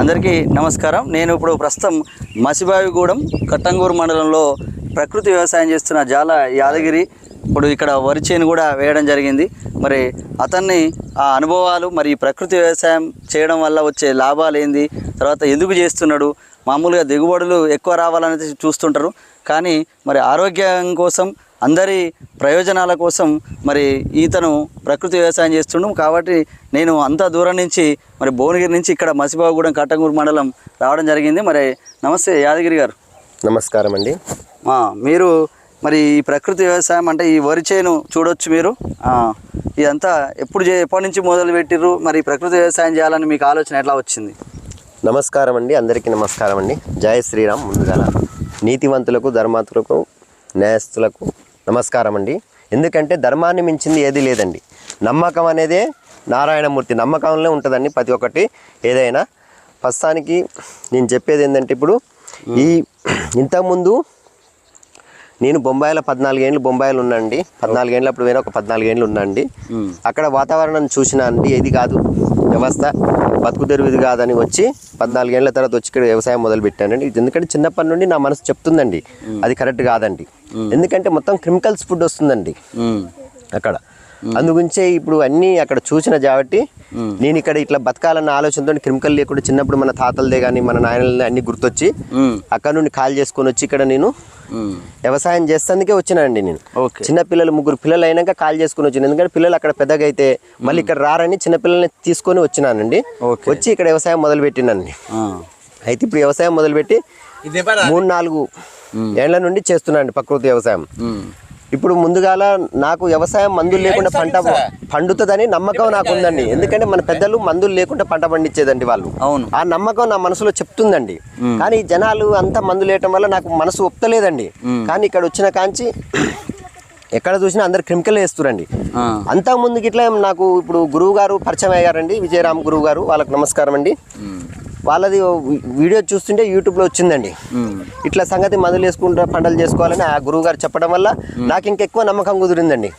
అందరికీ నమస్కారం. నేను ఇప్పుడు ప్రస్తుతం మసిబావిగూడెం కట్టంగూరు మండలంలో ప్రకృతి వ్యవసాయం చేస్తున్న జాల యాదగిరి. ఇప్పుడు ఇక్కడ వరి చేను కూడా వేయడం జరిగింది. మరి అతన్ని ఆ అనుభవాలు మరి ప్రకృతి వ్యవసాయం చేయడం వల్ల వచ్చే లాభాలు ఏంది? తర్వాత ఎందుకు చేస్తున్నాడు? మామూలుగా దిగుబడులు ఎక్కువ రావాలనేది చూస్తుంటారు. కానీ మరి ఆరోగ్యం కోసం అందరి ప్రయోజనాల కోసం మరి ఈతను ప్రకృతి వ్యవసాయం చేస్తుండు. కాబట్టి నేను అంత దూరం నుంచి మరి భువనగిరి నుంచి ఇక్కడ మసిబాగూడెం కట్టంగూరు మండలం రావడం జరిగింది. మరి నమస్తే యాదగిరి గారు. నమస్కారం అండి. మీరు మరి ఈ ప్రకృతి వ్యవసాయం అంటే ఈ వరి చేను చూడొచ్చు మీరు. ఇదంతా ఎప్పుడు చే- ఎప్పటి నుంచి మొదలు పెట్టిర్రు మరి ప్రకృతి వ్యవసాయం చేయాలని మీకు ఆలోచన ఎట్లా వచ్చింది? నమస్కారం అండి. అందరికీ నమస్కారం అండి. జయ శ్రీరామ్. ముందుగాల నీతివంతులకు ధర్మాతులకు న్యాయస్తులకు నమస్కారం అండి ఎందుకంటే ధర్మాన్ని మించింది ఏది లేదండి. నమ్మకం అనేదే నారాయణమూర్తి నమ్మకంలో ఉంటుందండి ప్రతి ఒక్కటి. ఏదైనా ప్రస్తుతానికి నేను చెప్పేది ఏంటంటే ఇప్పుడు ఈ ఇంతకుముందు నేను బొంబాయిలో పద్నాలుగేళ్ళు బొంబాయిలో ఉన్నాండి పద్నాలుగేళ్ళు అప్పుడు వేరే ఒక పద్నాలుగేళ్ళు ఉన్నాండి అక్కడ వాతావరణం చూసినా అండి ఇది కాదు వ్యవస్థ. బతుకు తెరువు ఇది కాదని వచ్చి పద్నాలుగేళ్ళ తర్వాత వచ్చి ఇక్కడ వ్యవసాయం మొదలు పెట్టానండి ఎందుకంటే చిన్నప్పటి నుండి నా మనసు చెప్తుందండి. అది కరెక్ట్ కాదండి. ఎందుకంటే మొత్తం కెమికల్స్ ఫుడ్ వస్తుందండి. అక్కడ. అందుగురించే ఇప్పుడు అన్నీ అక్కడ చూసిన కాబట్టి నేను ఇక్కడ ఇట్లా బతకాలన్న ఆలోచనతో కెమికల్ లేకుండా చిన్నప్పుడు మన తాతలదే కానీ మన నాయనలదే అన్ని గుర్తొచ్చి అక్కడ నుండి కాల్ చేసుకొని వచ్చి ఇక్కడ నేను వ్యవసాయం చేస్తేందుకే వచ్చినానండి నేను. ఓకే. చిన్న పిల్లలు ముగ్గురు పిల్లలు అయినాక కాల్ చేసుకుని వచ్చిన ఎందుకంటే పిల్లలు అక్కడ పెద్దగా అయితే మళ్ళీ ఇక్కడ రారని చిన్న పిల్లల్ని తీసుకొని వచ్చినానండి. ఓకే. వచ్చి ఇక్కడ వ్యవసాయం మొదలు పెట్టినండి ఆ, అయితే ఇప్పుడు వ్యవసాయం మొదలుపెట్టి మూడు నాలుగు ఏళ్ళ నుండి చేస్తున్నానండి ప్రకృతి వ్యవసాయం. ఇప్పుడు ముందుగాల నాకు వ్యవసాయం మందులు లేకుండా పంట పండుతుందని నమ్మకం నాకు ఉందండి. ఎందుకంటే మన పెద్దలు మందులు లేకుండా పంట పండించేదండి వాళ్ళు. అవును. ఆ నమ్మకం నా మనసులో చెప్తుందండి. కానీ జనాలు అంతా మందులు వేయటం వల్ల నాకు మనసు ఒప్పుతలేదండి. కానీ ఇక్కడ వచ్చిన కాంచి ఎక్కడ చూసినా అందరు కెమికల్ వేస్తురండి ఆ, అంతా ముందుకి ఇట్లా నాకు ఇప్పుడు గురువు గారు పరిచయం అయ్యారండి. విజయరామ్ గురువు గారు వాళ్ళకి నమస్కారం అండి. వాళ్ళది వీడియో చూస్తుంటే యూట్యూబ్లో వచ్చిందండి. ఇట్లా సంగతి మందులు వేసుకుంటా పంటలు చేసుకోవాలని ఆ గురువు గారు చెప్పడం వల్ల నాకు ఇంకెక్కువ నమ్మకం కుదిరిందండి.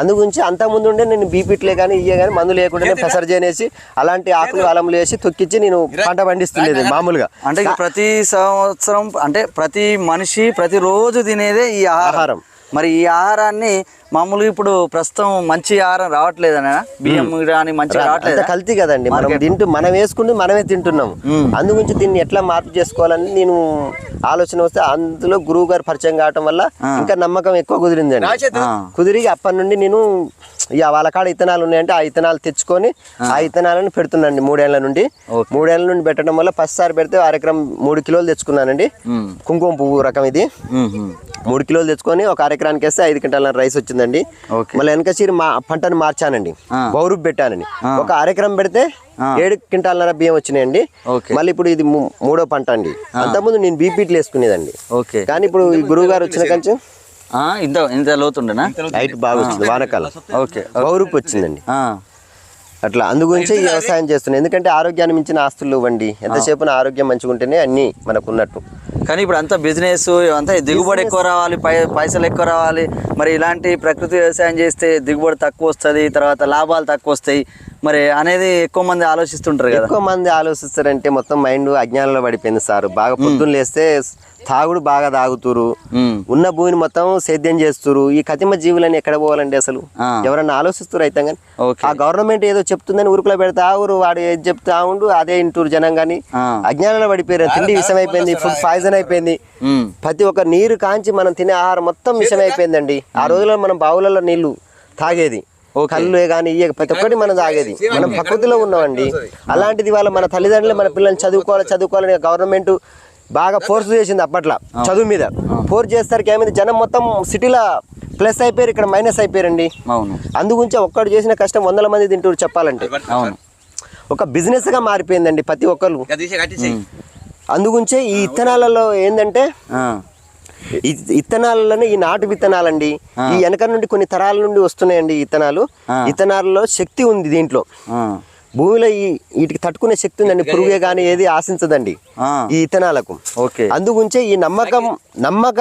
అందుగురించి అంత ముందు ఉండే నేను బీపీట్లే కానీ ఇయ్యే కానీ మందు లేకుండా పెసర్ చేయనేసి అలాంటి ఆకులు అలములు వేసి తొక్కిచ్చి నేను పంట పండిస్తుండేది మామూలుగా. అంటే ప్రతి సంవత్సరం అంటే ప్రతి మనిషి ప్రతిరోజు తినేదే ఈ ఆహారం. మరి ఈ ఆహారాన్ని మామూలుగా ఇప్పుడు ప్రస్తుతం మంచి ఆహారం రావట్లేదనా బియ్యం కానీ అంత రావట్లేదు. కల్తీ కదండి. మనం తింటూ మనం వేసుకుంటూ మనమే తింటున్నాం మ్మ్. అందుగురించి దీన్ని ఎట్లా మార్పు చేసుకోవాలని నేను ఆలోచన వస్తే అందులో గురువు గారు పరిచయం కావటం వల్ల ఇంకా నమ్మకం ఎక్కువ కుదిరిందండి. కుదిరి అప్పటి నుండి నేను ఇక వాళ్ళ కాడ ఇత్తనాలు ఉన్నాయంటే ఆ ఇత్తనాలు తెచ్చుకొని ఆ. ఇత్తనాలను పెడుతున్నాండి మూడేళ్ళ నుండి. మూడేళ్ళ నుండి పెట్టడం వల్ల ఫస్ట్ సారి పెడితే అరెకరం మూడు కిలోలు తెచ్చుకున్నానండి. కుంకుమ పువ్వు రకం ఇది. మూడు కిలోలు తెచ్చుకొని ఒక అరెకరానికి వేస్తే ఐదు క్వింటాల రైస్ వచ్చిందండి. మళ్ళీ వెనక చీర మా పంటను మార్చానండి. బౌరూప్ పెట్టానండి. ఒక అరెకరం పెడితే ఏడు క్వింటాలన్నర బియ్యం వచ్చినాయండి. మళ్ళీ ఇప్పుడు ఇది మూడో పంట అండి. అంతకుముందు నేను బీపీట్లు వేసుకునేదండి. కానీ ఇప్పుడు ఈ గురువు గారు వచ్చిన కంచెం ఇంత ఇంత లోతుండేనా? హైట్ బాగా వచ్చింది వానకాలం. ఓకే బౌరూప్ వచ్చిందండి. ఆ, అట్లా అందుగురించే వ్యవసాయం చేస్తున్నాను ఎందుకంటే ఆరోగ్యాన్ని మించిన ఆస్తులు ఇవ్వండి. ఎంతసేపు ఆరోగ్యం మంచిగా ఉంటేనే అన్నీ మనకు ఉన్నట్టు కానీ ఇప్పుడు అంతా బిజినెస్ అంతా దిగుబడి ఎక్కువ రావాలి పై పైసలు ఎక్కువ రావాలి. మరి ఇలాంటి ప్రకృతి వ్యవసాయం చేస్తే దిగుబడి తక్కువ వస్తుంది తర్వాత లాభాలు తక్కువ వస్తాయి. మరి అనేది ఎక్కువ మంది ఆలోచిస్తుంటారు కదా. ఎక్కువ మంది ఆలోచిస్తారంటే మొత్తం మైండ్ అజ్ఞానంలో పడిపోయింది సార్. బాగా పొద్దున్న లేస్తే తాగుడు బాగా తాగుతురు. ఉన్న భూమిని మొత్తం సేద్యం చేస్తురు. ఈ కతిమ జీవులని ఎక్కడ పోవాలండి అసలు. ఎవరన్నా ఆలోచిస్తారు అయితే కానీ? ఆ గవర్నమెంట్ ఏదో చెప్తుందని ఊరుకులో పెడతా ఊరు వాడు ఏది చెప్తా ఉండు అదే ఇంటూరు జనం కానీ. ఆ. అజ్ఞానంలో పడిపోయారు. తిండి విషం అయిపోయింది ఫుడ్ పాయిజన్ అయిపోయింది. ప్రతి ఒక్క నీరు కాంచి మనం తినే ఆహారం మొత్తం విషం అయిపోయిందండి ఆ రోజుల్లో మనం బావులలో నీళ్ళు తాగేది. ఓకే. కళ్ళు కానీ ఇయ్య ప్రతి ఒక్కటి మనం తాగేది. మనం ప్రకృతిలో ఉన్నామండి. అలాంటిది వాళ్ళ మన తల్లిదండ్రులు మన పిల్లల్ని చదువుకోవాలి చదువుకోవాలని గవర్నమెంట్ బాగా ఫోర్స్ చేసింది అప్పట్లో చదువు మీద. ఫోర్స్ చేస్తారు ఏమైంది జనం మొత్తం సిటీలో ప్లస్ అయిపోయారు ఇక్కడ మైనస్ అయిపోయారండి. అవును. అందుగురించి ఒక్కడు చేసిన కష్టం వందల మంది తింటారు చెప్పాలంటే. అవును. ఒక బిజినెస్గా మారిపోయిందండి ప్రతి ఒక్కరు అందుగురించే ఈ ఇత్తనాలలో ఏంటంటే ఇత్తనాలలోనే ఈ నాటు విత్తనాలండి. ఈ వెనక నుండి కొన్ని తరాల నుండి వస్తున్నాయండి ఇత్తనాలు. ఇత్తనాలలో శక్తి ఉంది దీంట్లో. భూమిలో ఈ వీటికి తట్టుకునే శక్తి ఉందండి. పురుగే కానీ ఏది ఆశించదండి ఈ ఇత్తనాలకు. ఓకే. అందుగుంచే ఈ నమ్మకం నమ్మక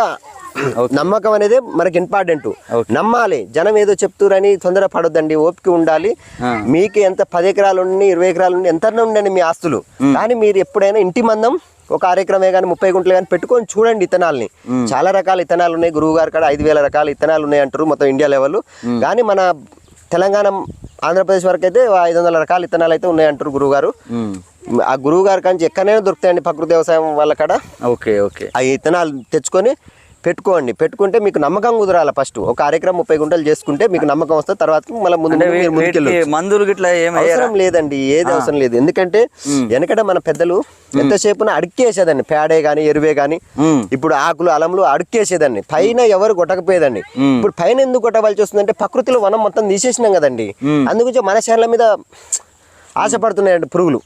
నమ్మకం అనేది మనకి ఇంపార్టెంట్. నమ్మాలి. జనం ఏదో చెప్తురని తొందర పడొద్దండి ఓపిక ఉండాలి. మీకు ఎంత పది ఎకరాలు ఉండి ఇరవై ఎకరాలు ఉండి ఎంత ఉండండి మీ ఆస్తులు. కానీ మీరు ఎప్పుడైనా ఇంటి మందం ఒక అరెకరమే కానీ ముప్పై గుంటలు కానీ పెట్టుకొని చూడండి ఇత్తనాల్ని చాలా రకాల ఇత్తనాలు ఉన్నాయి. గురువు గారి కాడ ఐదు వేల రకాల ఇత్తనాలు ఉన్నాయి అంటారు మొత్తం ఇండియా లెవెల్. కానీ మన తెలంగాణ ఆంధ్రప్రదేశ్ వరకు అయితే ఐదు వందల రకాల ఇత్తనాలు అయితే ఉన్నాయి అంటారు గురువు గారు. ఆ గురువు గారి కానీ ఎక్కడైనా దొరుకుతాయండి ప్రకృతి వ్యవసాయం వాళ్ళ కాడ. Okay okay. ఆ ఇత్తనాలు తెచ్చుకొని పెట్టుకోండి. పెట్టుకుంటే మీకు నమ్మకం కుదరాలి ఫస్ట్. ఒక కార్యక్రమం ముప్పై గుంటలు చేసుకుంటే మీకు నమ్మకం వస్తే తర్వాత మళ్ళీ ముందు మందులు గిట్లా? అవసరం లేదండి. ఏది అవసరం లేదు. ఎందుకంటే వెనకట మన పెద్దలు ఎంతసేపున అడుక్కేసేదండి పేడే గాని ఎరువే గాని. ఇప్పుడు ఆకులు అలములు అడుక్కేసేదండి పైన ఎవరు కొట్టకపోయేదండి ఇప్పుడు పైన ఎందుకు కొట్టవలసి వస్తుందంటే ప్రకృతిలో వనం మొత్తం తీసేసినాం కదండి. అందుగురించి మన శరీరం మీద ఆశపడుతున్నాయండి పురుగులు.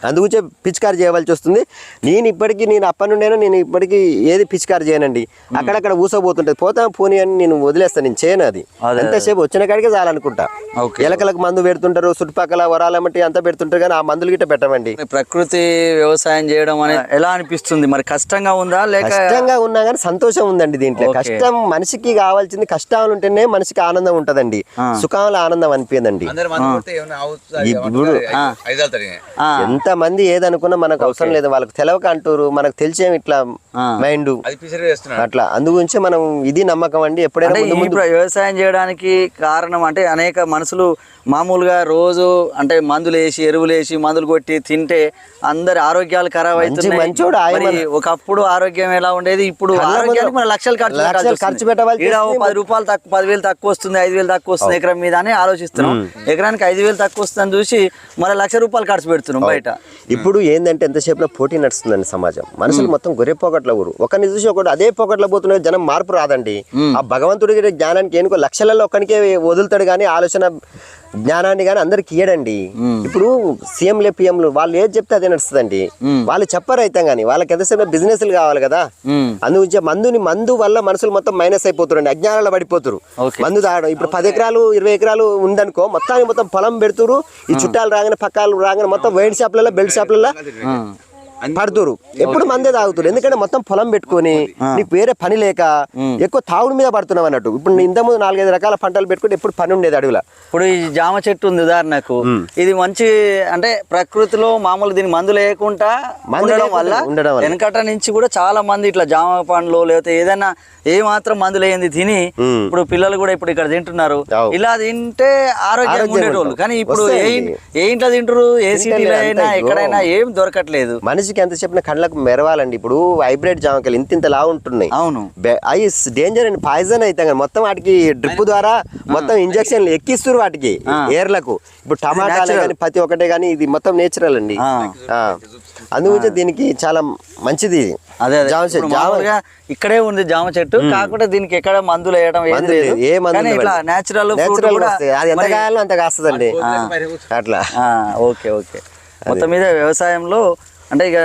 ఉమ్, అందుగురించే పిచికారి చేయవలసి వస్తుంది. నేను ఇప్పటికీ నేను అప్పటి నుండేనో నేను ఇప్పటికీ ఏది పిచికారి చేయనండి. అక్కడక్కడ ఊసపోతుంటది పోతా పోనీ అని నేను వదిలేస్తాను నేను చేయను అది. ఎంతసేపు వచ్చిన కాడికే చాలనుకుంటా. ఓకే. ఎలకలకు మందు పెడుతుంటారు చుట్టుపక్కల వరాలమ్మటి అంతా పెడుతుంటారు కానీ ఆ మందులు గిట్ట పెట్టమండి. ప్రకృతి వ్యవసాయం చేయడం అనేది ఎలా అనిపిస్తుంది? మరి కష్టంగా ఉందా లేక కష్టంగా ఉన్నా కానీ సంతోషం ఉందండి దీంట్లో. కష్టం మనిషికి కావాల్సింది కష్టాలు ఉంటేనే మనిషికి ఆనందం ఉంటదండి. సుఖంలో ఆనందం అనిపించదండి. ఎంత మంది ఏదనుకున్నా మనకు అవసరం లేదు. వాళ్ళకి తెలవక అంటారు మనకు తెలిసేమి ఇట్లా. మైండ్ అది అట్లా. అందుగురించి మనం ఇది నమ్మకం అండి. ఎప్పుడైనా వ్యవసాయం చేయడానికి కారణం అంటే అనేక మనుషులు మామూలుగా రోజు అంటే మందులు వేసి ఎరువులు వేసి మందులు కొట్టి తింటే అందరి ఆరోగ్యాలు ఖరాబ్ మంచోడు మరి ఒకప్పుడు ఆరోగ్యం ఎలా ఉండేది? ఇప్పుడు ఆరోగ్యానికి మన లక్షలు ఖర్చు. ఖర్చు వస్తుంది. పది రూపాయలు తక్కువ పదివేలు తక్కువ వస్తుంది ఐదు వేలు తక్కువ వస్తుంది ఎకరం మీద అని ఆలోచిస్తున్నాం. ఎకరానికి ఐదు వేలు తక్కువ వస్తుందని చూసి మన లక్ష రూపాయలు ఖర్చు పెడుతున్నాం బయట. ఇప్పుడు ఏంటంటే ఎంతసేపు పోటీ నడుస్తుందండి సమాజం. మనుషులు మొత్తం గొర్రె పోగట్ల ఊరు. ఒకరిని చూసి ఒకటి అదే పోగట్ల పోతున్న జనం మార్పు రాదండి. ఆ భగవంతుడికి జ్ఞానానికి ఏనుకో లక్షలలో ఒకరికే వదులుతాడు కానీ ఆలోచన జ్ఞానాన్ని కానీ అందరికి ఇయ్యడండి. ఇప్పుడు సీఎంలే పిఎంలు వాళ్ళు ఏది చెప్తే అదే నడుస్తుందండి. వాళ్ళు చెప్పరు అయితే కానీ వాళ్ళకి ఎంతసేపు బిజినెస్లు కావాలి కదా. అందుగురించి మందుని మందు వల్ల మనుషులు మొత్తం మైనస్ అయిపోతారండి అజ్ఞానాలు పడిపోతారు. మందు తాగడం. ఇప్పుడు పది ఎకరాలు ఇరవై ఎకరాలు ఉందనుకో మొత్తానికి మొత్తం పొలం పెడుతురు ఈ చుట్టాలు రాగానే పక్కాలు రాగానే మొత్తం వైన్ షాప్లలో బెల్ట్ షాప్లలో పడుతురు ఎప్పుడు మందే తాగుతురు. ఎందుకంటే మొత్తం పొలం పెట్టుకొని నీకు వేరే పని లేక ఎక్కువ తాగుడు మీద పడుతున్నావు అన్నట్టు. ఇప్పుడు నీ ఇంతకుముందు నాలుగైదు రకాల పంటలు పెట్టుకుంటే ఎప్పుడు పని ఉండేది అడవిలో. ఇప్పుడు ఈ జామ చెట్టు ఉంది ఉదాహరణకు. ఇది మంచి అంటే ప్రకృతిలో మామూలు దీని మందు లేకుండా మందు ఉండడం లేకుండా వల్ల. వెనకట నుంచి కూడా చాలా మంది ఇట్లా జామ పండ్లు లేకపోతే ఏదైనా ఏ మాత్రం మందు లేనిది తిని. ఇప్పుడు పిల్లలు కూడా ఇప్పుడు ఇక్కడ తింటున్నారు. ఇలా తింటే ఆరోగ్యంగా ఉండేటోళ్ళు. కానీ ఇప్పుడు ఏ ఇంట్లో తింటారు ఏ సిటీలో అయినా ఎక్కడైనా ఏం దొరకట్లేదు. మనిషికి ఎంత చెప్పిన కళ్ళకు మెరవాలండి. ఇప్పుడు హైబ్రిడ్ జామకాయలు ఇంత ఇంత లా ఉంటున్నాయి అవును అవి డేంజర్ అండి. పాయిజన్ అయితే కానీ మొత్తం వాటికి డ్రిప్ ద్వారా మొత్తం ఇంజక్షన్లు ఎక్కిస్తారు వాటికి ఏర్లకు. ఇప్పుడు టమాటాలు. కానీ ప్రతి ఒక్కటే కానీ ఇది మొత్తం నేచురల్ అండి. అందుగురించి దీనికి చాలా మంచిది అదే జామ చెట్టు ఇక్కడే ఉంది జామ చెట్టు. కాకపోతే దీనికి ఎక్కడ మందులు వేయడం ఏం మందు లేదు. లేదు, ఏ మందు కానీ ఇట్లా ఉండవండి. నేచురల్. అది ఎంత కాయాలో అంత కాస్తుందండి. అట్లా. Okay okay. మొత్తం మీద వ్యవసాయంలో అంటే ఇక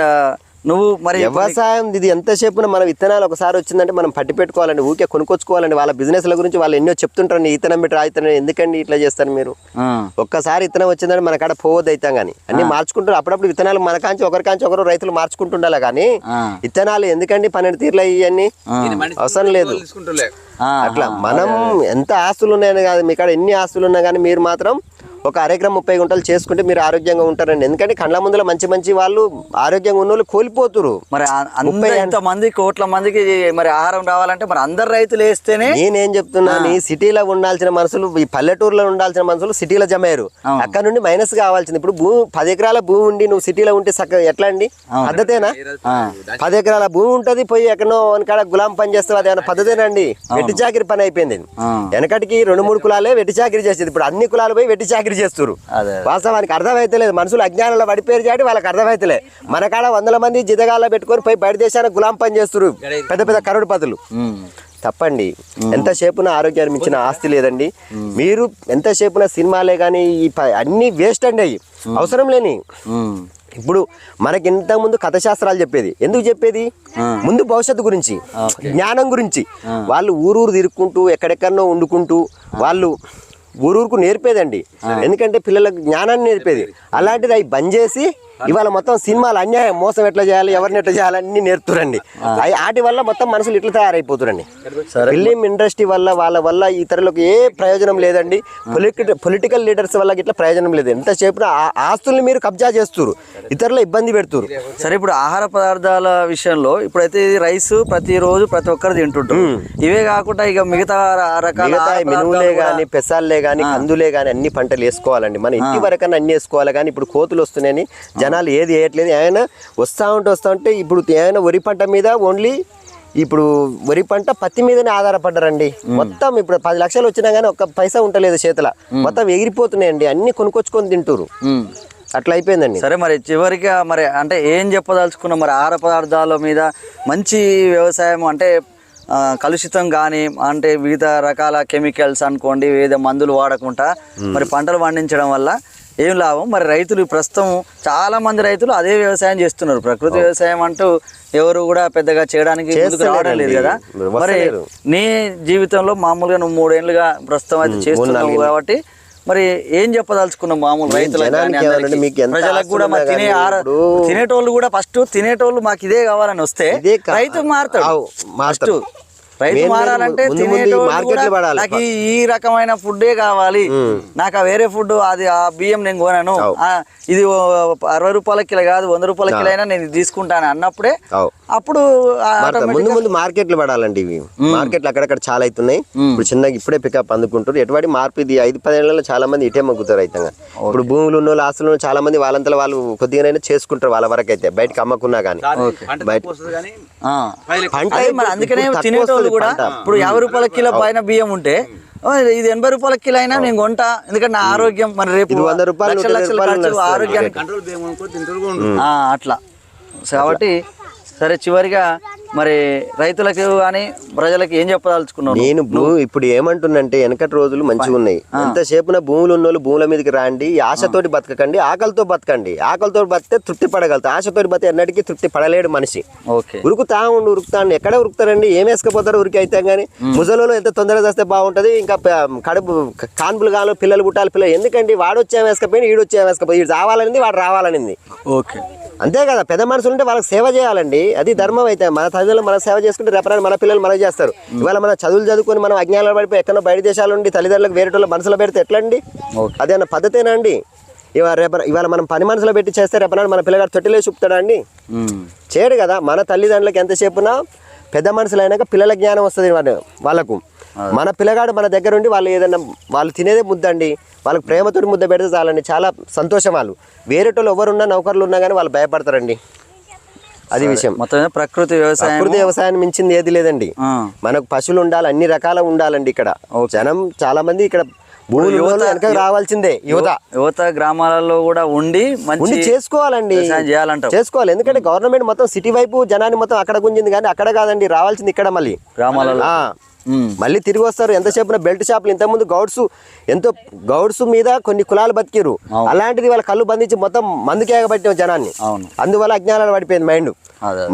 నువ్వు మరి వ్యవసాయం ఇది ఎంతసేపు మన విత్తనాలు ఒకసారి వచ్చిందంటే మనం పట్టి పెట్టుకోవాలండి ఊకే కొనుక్కొచ్చుకోవాలండి. వాళ్ళ బిజినెస్ల గురించి వాళ్ళు ఎన్నో చెప్తుంటారండి ఇతనం పెట్టి ఇతనం ఎందుకండి ఇట్లా చేస్తారు మీరు? ఆ, ఒక్కసారి విత్తనం వచ్చిందంటే మన కాడ పోవద్దు అవుతాం కానీ అన్ని మార్చుకుంటారు. అప్పుడప్పుడు విత్తనాలు మన కాంచి ఒకరి కాంచి ఒకరు రైతులు మార్చుకుంటుండాలి కానీ. విత్తనాలు ఎందుకండి పన్నెండు తీర్లు ఇవన్నీ? అవసరం లేదు. అట్లా మనం ఎంత ఆస్తులు ఉన్నాయని కాదు మీ కాడ ఎన్ని ఆస్తులు ఉన్నా కానీ మీరు మాత్రం ఒక అరెకరం ముప్పై గుంటలు చేసుకుంటే మీరు ఆరోగ్యంగా ఉంటారండి. ఎందుకంటే కండ్ల ముందులో మంచి మంచి వాళ్ళు ఆరోగ్యంగా ఉన్న వాళ్ళు కోల్పోతురు. మరి అంత ఇంత మంది కోట్ల మందికి మరి ఆహారం రావాలంటే మరి అందరు రైతులు వేస్తేనే నేనేం చెప్తున్నా నీ సిటీలో ఉండాల్సిన మనుషులు ఈ పల్లెటూరులో ఉండాల్సిన మనుషులు సిటీలో జమ అయ్యారు అక్కడ నుండి మైనస్ కావాల్సింది. ఇప్పుడు భూమి పది ఎకరాల భూమి ఉండి నువ్వు సిటీలో ఉంటే చక్కగా ఎట్లా అండి? పద్ధతేనా? పది ఎకరాల భూమి ఉంటది పోయి ఎక్కడో వెనకాడ గులాం పని చేస్తావు అది ఏమైనా పద్ధతేనండి వెట్టి చాకిరి పని అయిపోయింది. వెనకటికి రెండు మూడు కులాలే వెట్టి చాకిరి చేసేది. ఇప్పుడు అన్ని కులాలు పోయి వెట్టి చాకిరి చేస్తారు అదే వాస్తవానికి అర్థమైతలేదు మనుషులు అజ్ఞానంలో పడిపోయారు చాటి వాళ్ళకి అర్థమైతలే మన కాడ వందల మంది జితగాల్లో పెట్టుకొని పోయి బయట దేశానికి గులాం పని చేస్తారు పెద్ద పెద్ద కరోడు పదులు. ఉమ్, తప్పండి. ఎంతసేపున ఆరోగ్యాన్ని మించిన ఆస్తి లేదండి. మీరు ఎంతసేపున సినిమాలే కానీ ఈ అన్ని వేస్ట్ అండి అవి. అవసరం లేని. ఇప్పుడు మనకి ఇంతకు ముందు కథ శాస్త్రాలు చెప్పేది. ఎందుకు చెప్పేది? ముందు భవిష్యత్తు గురించి జ్ఞానం గురించి. వాళ్ళు ఊరూరు తిరుక్కుంటూ ఎక్కడెక్కడనో వండుకుంటూ వాళ్ళు ఊరూరుకు నేర్పేదండి. ఎందుకంటే పిల్లలకు జ్ఞానాన్ని నేర్పేది. అలాంటిది అవి బంద్ చేసి ఇవాళ మొత్తం సినిమాలు అన్యాయం మోసం ఎట్లా చేయాలి ఎవరిని ఎట్లా చేయాలి అన్ని నేర్పుతురండి వాటి వల్ల మొత్తం మనుషులు ఇట్లా తయారైపోతురండి. ఫిలిం ఇండస్ట్రీ వల్ల వాళ్ళ వల్ల ఇతరులకు ఏ ప్రయోజనం లేదండి. పొలిటికల్ పొలిటికల్ లీడర్స్ వల్ల ఇట్లా ప్రయోజనం లేదు. ఎంతసేపు ఆ ఆస్తుల్ని మీరు కబ్జా చేస్తున్నారు ఇతరుల ఇబ్బంది పెడుతున్నారు సరే ఇప్పుడు ఆహార పదార్థాల విషయంలో ఇప్పుడైతే రైస్ ప్రతిరోజు ప్రతి ఒక్కరు తింటుంటారు. ఇవే కాకుండా ఇక మిగతా రకాల మినువులే కానీ పెసాలే కానీ కందులే కానీ అన్ని పంటలు వేసుకోవాలండి. మన ఇంటి వరకన్నా అన్ని వేసుకోవాలి. కానీ ఇప్పుడు కోతులు వస్తున్నాయని జనాలు ఏది వేయట్లేదు. ఏమైనా వస్తూ ఉంటే వస్తూ ఉంటే ఇప్పుడు ఏమైనా వరి పంట మీద ఓన్లీ ఇప్పుడు వరి పంట పత్తి మీదనే ఆధారపడ్డారండి. మొత్తం ఇప్పుడు పది లక్షలు వచ్చినా కానీ ఒక్క పైసా ఉంటలేదు చేతిలో. మొత్తం ఎగిరిపోతున్నాయండి. అన్ని కొనుక్కొచ్చుకొని తింటారు. అట్లా అయిపోయిందండి. సరే మరి చివరికి మరి అంటే ఏం చెప్పదలుచుకున్నాం మరి ఆహార పదార్థాల మీద మంచి వ్యవసాయం అంటే కలుషితం కానీ అంటే వివిధ రకాల కెమికల్స్ అనుకోండి వివిధ మందులు వాడకుండా మరి పంటలు పండించడం వల్ల ఏం లాభం? మరి రైతులు ప్రస్తుతం చాలా మంది రైతులు అదే వ్యవసాయం చేస్తున్నారు. ప్రకృతి వ్యవసాయం అంటూ ఎవరు కూడా పెద్దగా చేయడానికి రావడం లేదు కదా. మరి. నీ జీవితంలో మామూలుగా నువ్వు మూడేళ్ళుగా ప్రస్తుతం అయితే చేస్తున్నావు కాబట్టి మరి ఏం చెప్పదలుచుకున్నావు మామూలు రైతులకు ప్రజలకు కూడా మా ఆస్తులు తినే తినేటోళ్ళు కూడా ఫస్ట్ తినేటోళ్ళు మాకు ఇదే కావాలని వస్తే రైతు మారుతాడు. ఫస్ట్ మారుతాడు. రైతు మారాలంటే. నాకు ఈ- రకమైన ఫుడ్డే కావాలి. నాకు ఆ వేరే ఫుడ్ అది ఆ బియ్యం నేను కొనను. ఇది అరవై రూపాయల కిలో కాదు వంద రూపాయల కిలో అయినా నేను తీసుకుంటాను అన్నప్పుడే. అప్పుడు ముందు ముందు మార్కెట్లు పడాలండి ఇవి. మార్కెట్లు అక్కడక్కడ చాలా అవుతున్నాయి ఇప్పుడు చిన్నగా ఇప్పుడే పికప్ అందుకుంటారు ఎటువంటి మార్పు ఇది ఐదు పదేళ్ళలో చాలా మంది ఇటే మొగ్గుతారు రైతంగా. ఇప్పుడు భూములు ఉన్న ఆస్తులు చాలా మంది వాళ్ళంతా వాళ్ళు కొద్దిగానైనా చేసుకుంటారు వాళ్ళ వరకు అయితే బయటకి అమ్మకున్నా కానీ పంట అందుకనే ఇప్పుడు తినేటోళ్ళు కూడా యాభై రూపాయల కిలో పైన బియ్యం ఉంటే "ఓ, ఇది ఎనభై రూపాయల కిలో అయినా నేను కొంటా. ఎందుకంటే నా ఆరోగ్యం మరి రేపు వంద రూపాయలు, ఆరోగ్యానికి అట్లా. కాబట్టి సరే చివరిగా మరి రైతులకు కానీ ప్రజలకు ఏం చెప్పదలుచుకున్నాను నేను ఇప్పుడు ఏమంటున్నంటే వెనకటి రోజులు మంచిగా ఉన్నాయి. ఎంతసేపున భూములు ఉన్నోళ్ళు భూముల మీదకి రాండి ఆశతోటి బతకకండి ఆకలితో బతకండి. ఆకలితో బతితే తృప్తి పడగలుగుతా ఆశతోటి బతికి ఎన్నటికీ తృప్తి పడలేడు మనిషి. ఓకే. ఉరుకుతా ఉండు ఉరుకుతా. ఉండు ఎక్కడ ఉరుకుతారండి? ఏం వేసుకపోతారు ఉరికి అయితే కానీ ముసలలో ఎంత తొందరగా చేస్తే బాగుంటది. ఇంకా కడుపు కాన్పులు కాను పిల్లలు పుట్టాలి పిల్లలు. ఎందుకండి? వాడు వచ్చే వేసుకపోయి ఈడు వచ్చే వేసుకపోయి వీడు రావాలనింది వాడు రావాలనింది. ఓకే. అంతే కదా? పెద్ద మనుషులు ఉంటే వాళ్ళకి సేవ చేయాలండి. అది ధర్మం అయితే. మన తల్లిదండ్రులు మన సేవ చేసుకుంటే రేపటి మన పిల్లలు మనకు చేస్తారు. ఇవాళ మన చదువులు చదువుకొని మనం అజ్ఞానాలు పడిపోయి ఎక్కడో బయట దేశాల నుండి తల్లిదండ్రులకు వేరే మనసులో పెడితే ఎట్లా అండి. అదేనా పద్ధతేనా అండి? ఇవాళ రేప ఇవాళ మనం పని మనసులో పెట్టి చేస్తే రేపనాడు మన పిల్లగాడు తొట్టిలే చూపుతాడా అండి? ఉమ్. చేయడు కదా. మన తల్లిదండ్రులకు ఎంతసేపునా పెద్ద మనుషులు అయినాక పిల్లల జ్ఞానం వస్తుంది వాళ్ళ వాళ్ళకు. మన పిల్లగాడు మన దగ్గర ఉండి వాళ్ళు ఏదైనా వాళ్ళు తినేదే ముద్ద అండి వాళ్ళకి ప్రేమతోటి ముద్ద పెడితే చాలండి. చాలా సంతోషం వాళ్ళు. వేరేటోళ్ళు ఎవరున్నా నౌకర్లు ఉన్నా కానీ వాళ్ళు భయపడతారండి. అది విషయం. మొత్తం ప్రకృతి వ్యవసాయం ప్రకృతి వ్యవసాయం మించింది ఏది లేదండి. మనకు పశువులు ఉండాలి అన్ని రకాల ఉండాలండి ఇక్కడ. జనం చాలా మంది ఇక్కడ రావాల్సిందే యువత. యువత గ్రామాలలో కూడా ఉండి ఉండి మంచి చేసుకోవాలండి చేయాలంటావు చేసుకోవాలి. ఎందుకంటే గవర్నమెంట్ మొత్తం సిటీ వైపు జనాన్ని మొత్తం అక్కడ గుంజింది కానీ అక్కడ కాదండి రావాల్సింది ఇక్కడ మళ్ళీ. గ్రామాలలో. మళ్ళీ తిరిగి వస్తారు. ఎంతసేపున బెల్ట్ షాపులు ఇంతకుముందు గౌడ్స్ ఎంతో గౌడ్స్ మీద కొన్ని కులాలు బతికిరు అలాంటిది వాళ్ళ కళ్ళు బంధించి మొత్తం మందుకేగబట్టిన జనాన్ని. అందువల్ల అజ్ఞానాలు పడిపోయింది మైండ్.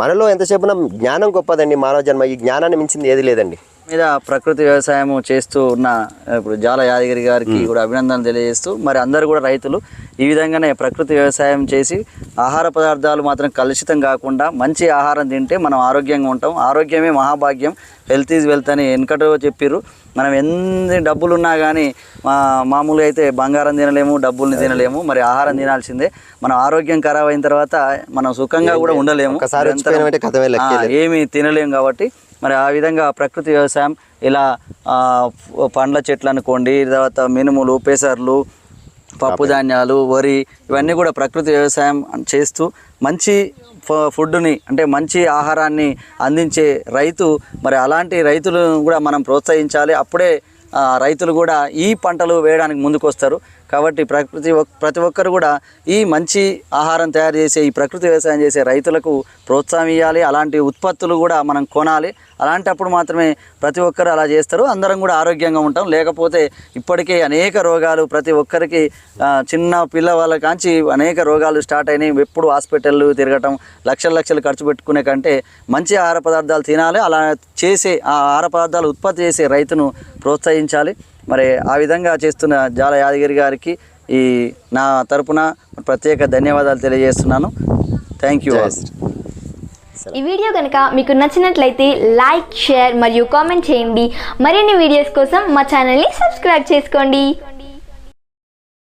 మనలో ఎంతసేపున జ్ఞానం గొప్పదండి మానవ జన్మ. ఈ జ్ఞానాన్ని మించింది ఏది లేదండి. మీద ప్రకృతి వ్యవసాయం చేస్తూ ఉన్న ఇప్పుడు జాల యాదగిరి గారికి కూడా అభినందనలు తెలియజేస్తూ మరి అందరు కూడా రైతులు ఈ విధంగానే ప్రకృతి వ్యవసాయం చేసి ఆహార పదార్థాలు మాత్రం కలుషితం కాకుండా మంచి ఆహారం తింటే మనం ఆరోగ్యంగా ఉంటాం. ఆరోగ్యమే మహాభాగ్యం. హెల్త్ ఈజ్ వెల్త్ అని వెనకటో చెప్పిర్రు. మనం ఎన్ని డబ్బులు ఉన్నా కానీ మా మామూలుగా అయితే బంగారం తినలేము డబ్బుల్ని తినలేము మరి ఆహారం తినాల్సిందే. మనం ఆరోగ్యం ఖరాబ్ అయిన తర్వాత మనం సుఖంగా కూడా ఉండలేము. ఏమీ తినలేం కాబట్టి మరి ఆ విధంగా ప్రకృతి వ్యవసాయం ఇలా పండ్ల చెట్లు అనుకోండి తర్వాత మినుములు పెసర్లు పప్పు ధాన్యాలు వరి ఇవన్నీ కూడా ప్రకృతి వ్యవసాయం చేస్తూ మంచి ఫ- ఫుడ్ని అంటే మంచి ఆహారాన్ని అందించే రైతు మరి అలాంటి రైతులను కూడా మనం ప్రోత్సహించాలి. అప్పుడే రైతులు కూడా ఈ పంటలు వేయడానికి ముందుకు వస్తారు కాబట్టి ప్రకృతి ప్రతి ఒక్కరు కూడా ఈ మంచి ఆహారం తయారు చేసే ఈ ప్రకృతి వ్యవసాయం చేసే రైతులకు ప్రోత్సాహం ఇవ్వాలి అలాంటి ఉత్పత్తులు కూడా మనం కొనాలి. అలాంటప్పుడు మాత్రమే ప్రతి ఒక్కరు అలా చేస్తారు. అందరం కూడా ఆరోగ్యంగా ఉంటాం. లేకపోతే ఇప్పటికే అనేక రోగాలు ప్రతి ఒక్కరికి చిన్న పిల్లవాళ్ళ కాంచి అనేక రోగాలు స్టార్ట్ అయినాయి. ఎప్పుడు హాస్పిటల్ తిరగటం లక్షల లక్షలు ఖర్చు పెట్టుకునే కంటే మంచి ఆహార పదార్థాలు తినాలి. అలా చేసే ఆ ఆహార పదార్థాలు ఉత్పత్తి చేసే రైతును ప్రోత్సహించాలి. మరి ఆ విధంగా చేస్తున్న జాల యాదగిరి గారికి ఈ నా తరపున ప్రత్యేక ధన్యవాదాలు తెలియజేస్తున్నాను. థ్యాంక్ యూ ఈ వీడియో కనుక మీకు నచ్చినట్లయితే లైక్ షేర్ మరియు కామెంట్ చేయండి. మరిన్ని వీడియోస్ కోసం మా ఛానల్ని సబ్స్క్రైబ్ చేసుకోండి.